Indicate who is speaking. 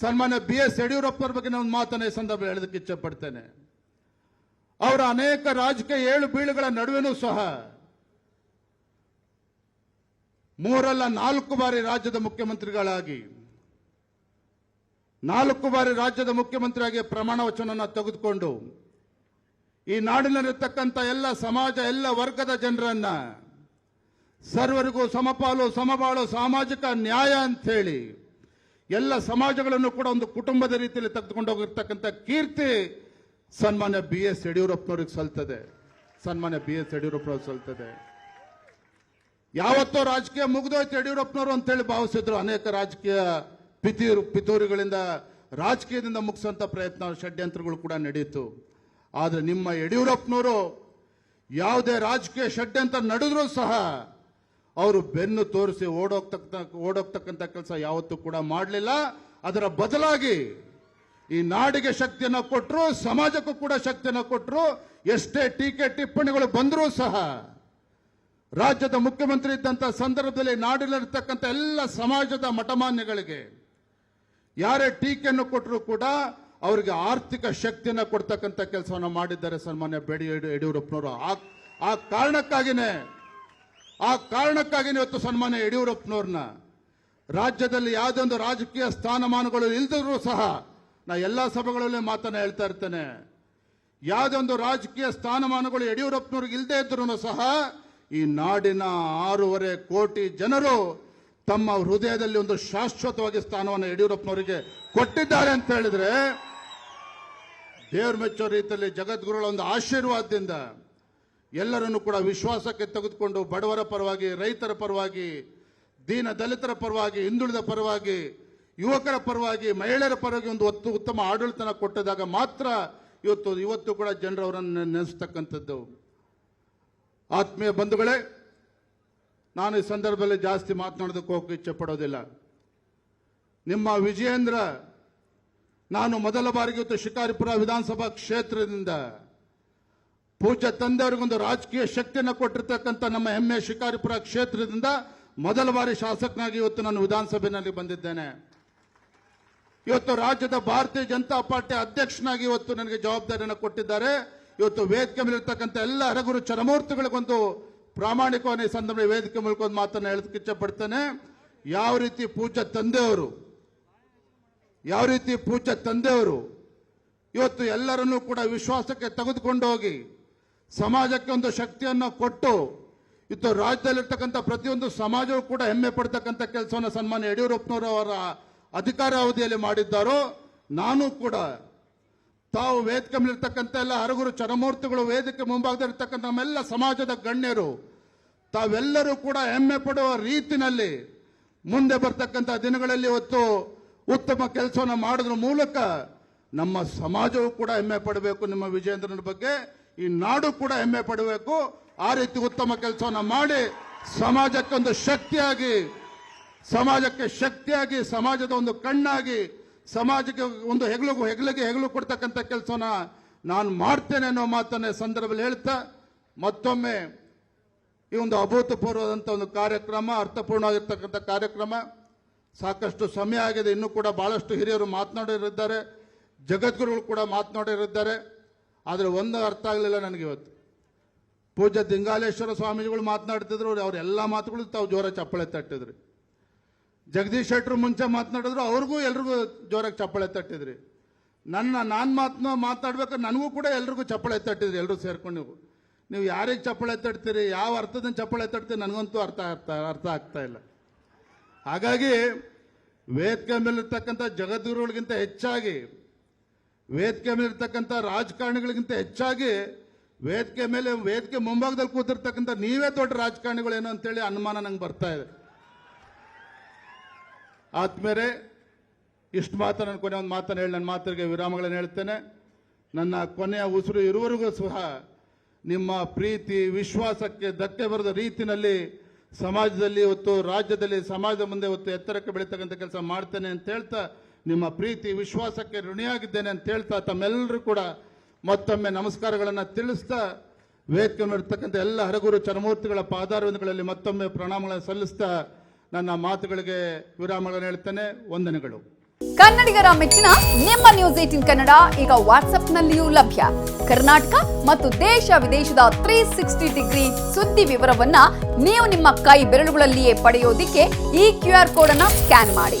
Speaker 1: ಸನ್ಮಾನ್ಯ B S ಯಡಿಯೂರಪ್ಪರ ಬಗ್ಗೆ ನಾನು ಮಾತನ್ನ ಈ ಸಂದರ್ಭ ಹೇಳೋದಕ್ಕೆ ಇಚ್ಛೆ ಪಡ್ತೇನೆ ಅವರ ಅನೇಕ ರಾಜಕೀಯ ಏಳು ಬೀಳುಗಳ ನಡುವೆನೂ ಸಹ ಮೂರಲ್ಲ ನಾಲ್ಕು ಬಾರಿ ರಾಜ್ಯದ ಮುಖ್ಯಮಂತ್ರಿಗಳಾಗಿ, ನಾಲ್ಕು ಬಾರಿ ರಾಜ್ಯದ ಮುಖ್ಯಮಂತ್ರಿಯಾಗಿ ಪ್ರಮಾಣ ವಚನವನ್ನು ತೆಗೆದುಕೊಂಡು ಈ ನಾಡಿನಲ್ಲಿರ್ತಕ್ಕಂಥ ಎಲ್ಲ ಸಮಾಜ, ಎಲ್ಲ ವರ್ಗದ ಜನರನ್ನ ಸರ್ವರಿಗೂ ಸಮಪಾಲು, ಸಮಬಾಳು, ಸಾಮಾಜಿಕ ನ್ಯಾಯ ಅಂತ ಹೇಳಿ ಎಲ್ಲ ಸಮಾಜಗಳನ್ನು ಕೂಡ ಒಂದು ಕುಟುಂಬದ ರೀತಿಯಲ್ಲಿ ತೆಗೆದುಕೊಂಡು ಹೋಗಿರ್ತಕ್ಕಂಥ ಕೀರ್ತಿ ಸನ್ಮಾನ್ಯ ಬಿ ಎಸ್ ಯಡಿಯೂರಪ್ಪನವ್ರಿಗೆ ಸಲ್ತದೆ. ಸನ್ಮಾನ್ಯ ಬಿ ಎಸ್ ಯಡಿಯೂರಪ್ಪನವ್ರಿಗೆ ಸಲ್ತದೆ. ಯಾವತ್ತೋ ರಾಜಕೀಯ ಮುಗಿದೋಯ್ತು ಯಡಿಯೂರಪ್ಪನವರು ಅಂತೇಳಿ ಭಾವಿಸಿದ್ರು. ಅನೇಕ ರಾಜಕೀಯ ಪಿತೂರು ಪಿತೂರಿಗಳಿಂದ ರಾಜಕೀಯದಿಂದ ಮುಗಿಸುವಂತ ಪ್ರಯತ್ನ, ಷಡ್ಯಂತ್ರಗಳು ಕೂಡ ನಡೆಯಿತು. ಆದ್ರೆ ನಿಮ್ಮ ಯಡಿಯೂರಪ್ಪನವರು ಯಾವುದೇ ರಾಜಕೀಯ ಷಡ್ಯಂತ್ರ ನಡೆದ್ರೂ ಸಹ ಅವರು ಬೆನ್ನು ತೋರಿಸಿ ಓಡೋಗ್ತಕ್ಕ ಓಡೋಗ್ತಕ್ಕಂಥ ಕೆಲಸ ಯಾವತ್ತೂ ಕೂಡ ಮಾಡಲಿಲ್ಲ. ಅದರ ಬದಲಾಗಿ ಈ ನಾಡಿಗೆ ಶಕ್ತಿಯನ್ನು ಕೊಟ್ಟರು ಸಮಾಜಕ್ಕೂ ಕೂಡ ಶಕ್ತಿಯನ್ನು ಕೊಟ್ಟರು ಎಷ್ಟೇ ಟೀಕೆ ಟಿಪ್ಪಣಿಗಳು ಬಂದರೂ ಸಹ ರಾಜ್ಯದ ಮುಖ್ಯಮಂತ್ರಿ ಇದ್ದಂಥ ಸಂದರ್ಭದಲ್ಲಿ ನಾಡಿನಲ್ಲಿರ್ತಕ್ಕಂಥ ಎಲ್ಲ ಸಮಾಜದ ಮಠಮಾನ್ಯಗಳಿಗೆ ಯಾರೇ ಟೀಕೆಯನ್ನು ಕೊಟ್ಟರು ಕೂಡ ಅವರಿಗೆ ಆರ್ಥಿಕ ಶಕ್ತಿಯನ್ನು ಕೊಡ್ತಕ್ಕಂಥ ಕೆಲಸವನ್ನು ಮಾಡಿದ್ದಾರೆ ಸನ್ಮಾನ್ಯ ಬೇಡಿ ಯಡಿಯೂರಪ್ಪನವರು. ಆ ಕಾರಣಕ್ಕಾಗಿನೇ ಆ ಕಾರಣಕ್ಕಾಗಿ ಇವತ್ತು ಸನ್ಮಾನ್ಯ ಯಡಿಯೂರಪ್ಪನವ್ರನ್ನ ರಾಜ್ಯದಲ್ಲಿ ಯಾವುದೊಂದು ರಾಜಕೀಯ ಸ್ಥಾನಮಾನಗಳು ಇಲ್ದರೂ ಸಹ ನಾ ಎಲ್ಲ ಸಭೆಗಳಲ್ಲಿ ಮಾತನ್ನ ಹೇಳ್ತಾ ಇರ್ತೇನೆ. ಯಾವುದೇ ಒಂದು ರಾಜಕೀಯ ಸ್ಥಾನಮಾನಗಳು ಯಡಿಯೂರಪ್ಪನವ್ರಿಗೆ ಇಲ್ಲದೆ ಇದ್ರೂ ಸಹ ಈ ನಾಡಿನ ಆರೂವರೆ ಕೋಟಿ ಜನರು ತಮ್ಮ ಹೃದಯದಲ್ಲಿ ಒಂದು ಶಾಶ್ವತವಾಗಿ ಸ್ಥಾನವನ್ನು ಯಡಿಯೂರಪ್ಪನವರಿಗೆ ಕೊಟ್ಟಿದ್ದಾರೆ ಅಂತ ಹೇಳಿದ್ರೆ ದೇವ್ರ ಮೆಚ್ಚೋ ರೀತಿಯಲ್ಲಿ ಜಗದ್ಗುರುಗಳ ಒಂದು ಆಶೀರ್ವಾದದಿಂದ ಎಲ್ಲರನ್ನು ಕೂಡ ವಿಶ್ವಾಸಕ್ಕೆ ತೆಗೆದುಕೊಂಡು ಬಡವರ ಪರವಾಗಿ, ರೈತರ ಪರವಾಗಿ, ದೀನ ದಲಿತರ ಪರವಾಗಿ, ಹಿಂದುಳಿದ ಪರವಾಗಿ, ಯುವಕರ ಪರವಾಗಿ, ಮಹಿಳೆಯರ ಪರವಾಗಿ ಒಂದು ಒತ್ತು ಉತ್ತಮ ಆಡಳಿತನ ಕೊಟ್ಟಿದಾಗ ಮಾತ್ರ ಇವತ್ತು ಇವತ್ತು ಕೂಡ ಜನರು ಅವರನ್ನು ನೆನೆಸ್ತಕ್ಕಂಥದ್ದು. ಆತ್ಮೀಯ ಬಂಧುಗಳೇ, ನಾನು ಈ ಸಂದರ್ಭದಲ್ಲಿ ಜಾಸ್ತಿ ಮಾತನಾಡೋದಕ್ಕೆ ಹೋಗಿ ಇಚ್ಛೆ ಪಡೋದಿಲ್ಲ ನಿಮ್ಮ ವಿಜಯೇಂದ್ರ, ನಾನು ಮೊದಲ ಬಾರಿಗೆ ಇವತ್ತು ಶಿಕಾರಿಪುರ ವಿಧಾನಸಭಾ ಕ್ಷೇತ್ರದಿಂದ ಪೂಜ್ಯ ತಂದೆಯವರಿಗೊಂದು ರಾಜಕೀಯ ಶಕ್ತಿಯನ್ನು ಕೊಟ್ಟಿರ್ತಕ್ಕಂಥ ನಮ್ಮ ಹೆಮ್ಮೆ ಶಿಕಾರಿಪುರ ಕ್ಷೇತ್ರದಿಂದ ಮೊದಲ ಬಾರಿ ಶಾಸಕನಾಗಿ ಇವತ್ತು ನಾನು ವಿಧಾನಸಭೆಯಲ್ಲಿ ಬಂದಿದ್ದೇನೆ. ಇವತ್ತು ರಾಜ್ಯದ ಭಾರತೀಯ ಜನತಾ ಪಾರ್ಟಿ ಅಧ್ಯಕ್ಷನಾಗಿ ಇವತ್ತು ನನಗೆ ಜವಾಬ್ದಾರಿಯನ್ನು ಕೊಟ್ಟಿದ್ದಾರೆ. ಇವತ್ತು ವೇದಿಕೆ ಮೇಲಿರ್ತಕ್ಕಂಥ ಎಲ್ಲ ಹರಗುರು ಚರಮೂರ್ತಿಗಳಿಗೊಂದು ಪ್ರಾಮಾಣಿಕವಾಗಿ ಈ ಸಂದರ್ಭದಲ್ಲಿ ವೇದಿಕೆ ಮೂಲಕ ಒಂದು ಮಾತನ್ನು ಹೇಳೋದಕ್ಕೆ ಇಚ್ಛಪಡ್ತೇನೆ. ಯಾವ ರೀತಿ ಪೂಜಾ ತಂದೆಯವರು, ಯಾವ ರೀತಿ ಪೂಜೆ ತಂದೆಯವರು ಇವತ್ತು ಎಲ್ಲರನ್ನೂ ಕೂಡ ವಿಶ್ವಾಸಕ್ಕೆ ತೆಗೆದುಕೊಂಡು ಹೋಗಿ ಸಮಾಜಕ್ಕೆ ಒಂದು ಶಕ್ತಿಯನ್ನು ಕೊಟ್ಟು ಇತ್ತು ರಾಜ್ಯದಲ್ಲಿರ್ತಕ್ಕಂಥ ಪ್ರತಿಯೊಂದು ಸಮಾಜವೂ ಕೂಡ ಹೆಮ್ಮೆ ಪಡ್ತಕ್ಕಂಥ ಕೆಲಸವನ್ನು ಸನ್ಮಾನ್ಯ ಯಡಿಯೂರಪ್ಪನವರವರ ಅಧಿಕಾರ ಅವಧಿಯಲ್ಲಿ ಮಾಡಿದ್ದಾರೋ, ನಾನು ಕೂಡ ತಾವು ವೇದಿಕೆ ಮೇಲಿರ್ತಕ್ಕಂಥ ಎಲ್ಲ ಹರಗುರು ಚರಮೂರ್ತಿಗಳು ವೇದಿಕೆ ಮುಂಭಾಗದಲ್ಲಿರ್ತಕ್ಕಂಥ ನಮ್ಮೆಲ್ಲ ಸಮಾಜದ ಗಣ್ಯರು, ತಾವೆಲ್ಲರೂ ಕೂಡ ಹೆಮ್ಮೆ ಪಡುವ ರೀತಿನಲ್ಲಿ ಮುಂದೆ ಬರ್ತಕ್ಕಂಥ ದಿನಗಳಲ್ಲಿ ಇವತ್ತು ಉತ್ತಮ ಕೆಲಸವನ್ನು ಮಾಡೋದ್ರ ಮೂಲಕ ನಮ್ಮ ಸಮಾಜವೂ ಕೂಡ ಹೆಮ್ಮೆ ಪಡಬೇಕು. ನಿಮ್ಮ ವಿಜೇಂದ್ರನ ಬಗ್ಗೆ ಈ ನಾಡು ಕೂಡ ಹೆಮ್ಮೆ ಪಡಬೇಕು. ಆ ರೀತಿ ಉತ್ತಮ ಕೆಲಸವನ್ನು ಮಾಡಿ ಸಮಾಜಕ್ಕೊಂದು ಶಕ್ತಿಯಾಗಿ, ಸಮಾಜಕ್ಕೆ ಶಕ್ತಿಯಾಗಿ, ಸಮಾಜದ ಒಂದು ಕಣ್ಣಾಗಿ, ಸಮಾಜಕ್ಕೆ ಒಂದು ಹೆಗಲಿಗೂ ಹೆಗಲಿಗೆ ಹೆಗಲು ಕೊಡ್ತಕ್ಕಂಥ ಕೆಲಸನ ನಾನು ಮಾಡ್ತೇನೆ ಅನ್ನೋ ಮಾತನ್ನ ಸಂದರ್ಭದಲ್ಲಿ ಹೇಳ್ತಾ, ಮತ್ತೊಮ್ಮೆ ಈ ಒಂದು ಅಭೂತಪೂರ್ವದಂತ ಒಂದು ಕಾರ್ಯಕ್ರಮ, ಅರ್ಥಪೂರ್ಣವಾಗಿರ್ತಕ್ಕಂಥ ಕಾರ್ಯಕ್ರಮ. ಸಾಕಷ್ಟು ಸಮಯ ಆಗಿದೆ, ಇನ್ನೂ ಕೂಡ ಬಹಳಷ್ಟು ಹಿರಿಯರು ಮಾತನಾಡಿರಿದ್ದಾರೆ, ಜಗದ್ಗುರುಗಳು ಕೂಡ ಮಾತನಾಡಿರಿದ್ದಾರೆ. ಆದರೆ ಒಂದು ಅರ್ಥ ಆಗಲಿಲ್ಲ ನನಗೆ ಇವತ್ತು. ಪೂಜ್ಯ ದಿಂಗಾಲೇಶ್ವರ ಸ್ವಾಮೀಜಿಗಳು ಮಾತನಾಡ್ತಿದ್ರು, ಅವ್ರು ಎಲ್ಲ ಮಾತುಗಳು ತಾವು ಜೋರ ಚಪ್ಪಳೆ ತಟ್ಟಿದ್ರಿ. ಜಗದೀಶ್ ಶೆಟ್ಟರು ಮುಂಚೆ ಮಾತನಾಡಿದ್ರು, ಅವ್ರಿಗೂ ಎಲ್ರಿಗೂ ಜೋರಾಗಿ ಚಪ್ಪಳೆ ತಟ್ಟಿದ್ರಿ. ನನ್ನ, ನಾನು ಮಾತನ್ನ ಮಾತನಾಡ್ಬೇಕಾದ್ರೆ ನನಗೂ ಕೂಡ ಎಲ್ರಿಗೂ ಚಪ್ಪಳೆ ತಟ್ಟಿದ್ರಿ ಎಲ್ಲರೂ ಸೇರ್ಕೊಂಡು ನೀವು. ನೀವು ಯಾರಿಗೆ ಚಪ್ಪಳೆ ತಟ್ತೀರಿ, ಯಾವ ಅರ್ಥದಿಂದ ಚಪ್ಪಳೆ ತಟ್ತೀರಿ, ನನಗಂತೂ ಅರ್ಥ ಆಗ್ತಾ ಅರ್ಥ ಆಗ್ತಾ ಇಲ್ಲ. ಹಾಗಾಗಿ, ವೇದಿಕೆ ಮೇಲಿರ್ತಕ್ಕಂಥ ಜಗದ್ಗುರುಗಳಿಗಿಂತ ಹೆಚ್ಚಾಗಿ ವೇದಿಕೆ ಮೇಲಿರ್ತಕ್ಕಂಥ ರಾಜಕಾರಣಿಗಳಿಗಿಂತ ಹೆಚ್ಚಾಗಿ ವೇದಿಕೆ ಮೇಲೆ, ವೇದಿಕೆ ಮುಂಭಾಗದಲ್ಲಿ ಕೂತಿರ್ತಕ್ಕಂಥ ನೀವೇ ದೊಡ್ಡ ರಾಜಕಾರಣಿಗಳೇನೋ ಅಂತೇಳಿ ಅನುಮಾನ ನಂಗೆ ಬರ್ತಾ ಇದೆ. ಆತ್ಮೇರೆ ಇಷ್ಟು ನನ್ನ ಕೊನೆ ಒಂದು ಮಾತನ್ನು ಹೇಳಿ, ನನ್ನ ಮಾತಿಗೆ ವಿರಾಮಗಳನ್ನು ಹೇಳ್ತೇನೆ. ನನ್ನ ಕೊನೆಯ ಉಸಿರು ಇರುವವರೆಗೂ ಸಹ ನಿಮ್ಮ ಪ್ರೀತಿ, ವಿಶ್ವಾಸಕ್ಕೆ ಧಕ್ಕೆ ಬರದ ರೀತಿನಲ್ಲಿ ಸಮಾಜದಲ್ಲಿ ಇವತ್ತು, ರಾಜ್ಯದಲ್ಲಿ, ಸಮಾಜದ ಮುಂದೆ ಇವತ್ತು ಎತ್ತರಕ್ಕೆ ಬೆಳೀತಕ್ಕಂಥ ಕೆಲಸ ಮಾಡ್ತೇನೆ ಅಂತ ಹೇಳ್ತಾ ನಿಮ್ಮ ಪ್ರೀತಿ ವಿಶ್ವಾಸಕ್ಕೆ ಋಣಿಯಾಗಿದ್ದೇನೆ ಅಂತ ಹೇಳ್ತಾ ತಮ್ಮೆಲ್ಲರೂ ಕೂಡ ಮತ್ತೊಮ್ಮೆ ನಮಸ್ಕಾರಗಳನ್ನು ತಿಳಿಸ್ತಾ ವೇದಿಕೆ ಇರ್ತಕ್ಕಂಥ ಎಲ್ಲ ಹರಗುರು ಚರಮೂರ್ತಿಗಳ ಪಾದಾರವಿಂದಗಳಲ್ಲಿ ಮತ್ತೊಮ್ಮೆ ಪ್ರಣಾಮಗಳನ್ನು ಸಲ್ಲಿಸ್ತಾ ನನ್ನ ಮಾತುಗಳಿಗೆ ವಿರಾಮಗಳನ್ನು ಹೇಳ್ತೇನೆ. ವಂದನೆಗಳು.
Speaker 2: ಕನ್ನಡಿಗರ ಮೆಚ್ಚಿನ ನಿಮ್ಮ ನ್ಯೂಸ್ ಏಟಿನ್ ಕನ್ನಡ ಈಗ ವಾಟ್ಸ್ಆಪ್ನಲ್ಲಿಯೂ ಲಭ್ಯ. ಕರ್ನಾಟಕ ಮತ್ತು ದೇಶ ವಿದೇಶದ ತ್ರೀ ಸಿಕ್ಸ್ಟಿ ಡಿಗ್ರಿ ಸುದ್ದಿ ವಿವರವನ್ನ ನೀವು ನಿಮ್ಮ ಕೈ ಬೆರಳುಗಳಲ್ಲಿಯೇ ಪಡೆಯೋದಿಕ್ಕೆ ಈ ಕ್ಯೂ ಆರ್ ಕೋಡ್ ಅನ್ನ ಸ್ಕ್ಯಾನ್ ಮಾಡಿ.